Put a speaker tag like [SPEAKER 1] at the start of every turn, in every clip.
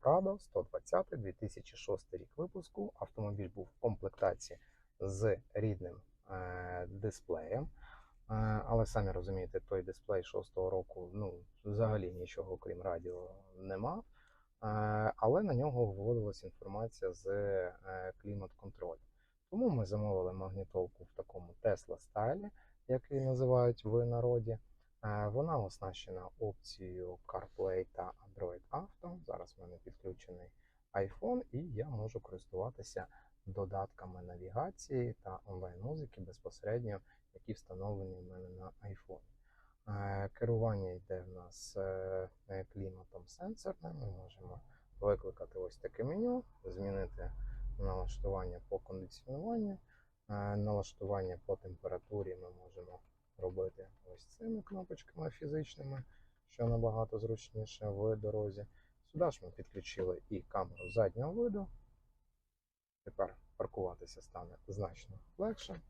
[SPEAKER 1] Prado 120 2006 рік випуску. Автомобіль був в комплектації з рідним е, дисплеєм. Е, але самі розумієте, той дисплей 6-го року ну, взагалі нічого крім радіо не мав. Е, але на нього виводилася інформація з е, клімат-контролю. Тому ми замовили магнітолку в такому Tesla стайлі, який називають в народі. Е, Вона оснащена опцією CarPlay та Android Auto. Зараз в мене підключений iPhone, і я можу користуватися додатками навігації та онлайн-музики безпосередньо, які встановлені в мене на iPhone. Е, Керування йде в нас е, е, кліматом сенсорне. Ми можемо викликати ось таке меню, змінити налаштування по кондиціонуванню, налаштування по температурі ми можемо робити ось цими кнопочками фізичними, що набагато зручніше в дорозі. Сюди ж ми підключили і камеру заднього виду. Тепер паркуватися стане значно легше.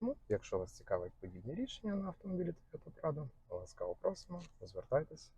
[SPEAKER 1] Ну, якщо вас цікавить подібні рішення на автомобілі Toyota Prado, ласкаво просимо, звертайтесь,